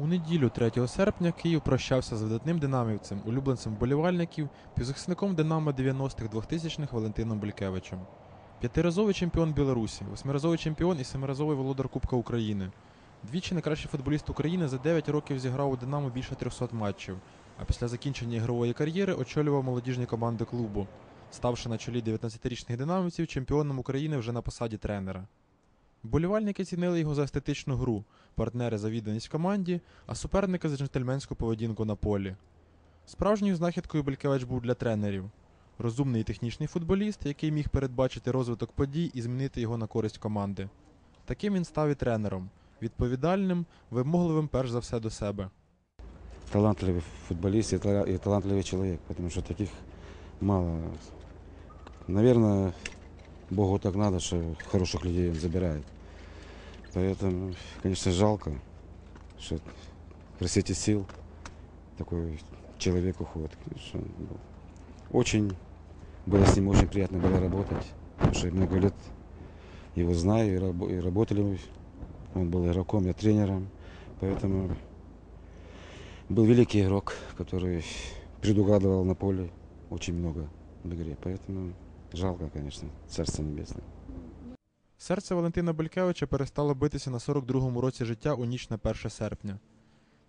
У неділю 3 серпня Київ прощався з видатним динамівцем, улюбленцем вболівальників, півзахисником Динамо 90-х 2000-х Валентином Белькевичем. П'ятиразовий чемпіон Білорусі, восьмиразовий чемпіон і семиразовий володар Кубка України. Двічі найкращий футболіст України за 9 років зіграв у Динамо більше 300 матчів, а після закінчення ігрової кар'єри очолював молодіжні команди клубу, ставши на чолі 19-річних динамівців чемпіоном України вже на посаді тренера. Вболівальники цінили його за естетичну гру, партнери за відданість команді, а суперники за джентльменську поведінку на полі. Справжньою знахідкою Белькевич був для тренерів. Розумний і технічний футболіст, який міг передбачити розвиток подій і змінити його на користь команди. Таким він став і тренером, відповідальним, вимогливим перш за все до себе. талантливый футболист и тала- и талантливый человек, потому что таких мало. Наверное, Богу так надо, что хороших людей он забирает. Поэтому, конечно, жалко, что при свете сил такой человек уходит. Конечно, ну, очень было с ним очень приятно было работать, потому что я много лет его знаю и, рабо- и работали. Он был игроком, я тренером, поэтому был великий игрок, который предугадывал на поле очень много в игре. Поэтому жалко, конечно, Царство Небесное. Серце Валентина Белькевича перестало битися на 42-му році життя у ніч на 1 серпня.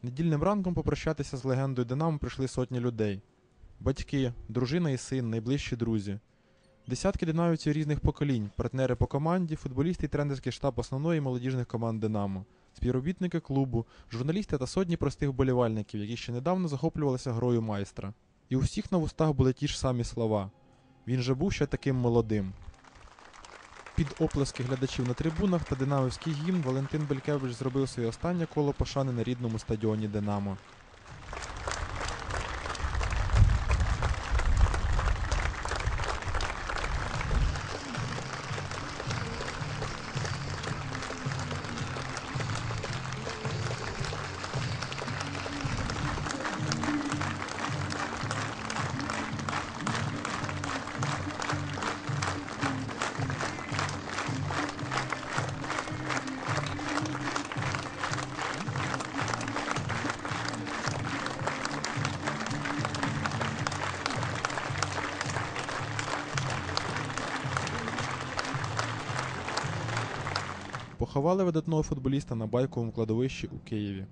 Недільним ранком попрощатися з легендою Динамо прийшли сотні людей: батьки, дружина і син, найближчі друзі. Десятки динамівців різних поколінь, партнери по команді, футболісти і тренерський штаб основної молодіжних команд Динамо, співробітники клубу, журналісти та сотні простих вболівальників, які ще недавно захоплювалися грою майстра. І у всіх на вустах були ті ж самі слова. Він же був ще таким молодим. Під оплески глядачів на трибунах та динамівський гімн Валентин Белькевич зробив своє останнє коло пошани на рідному стадіоні Динамо. Поховали видатного футболіста на байковому кладовищі у Києві.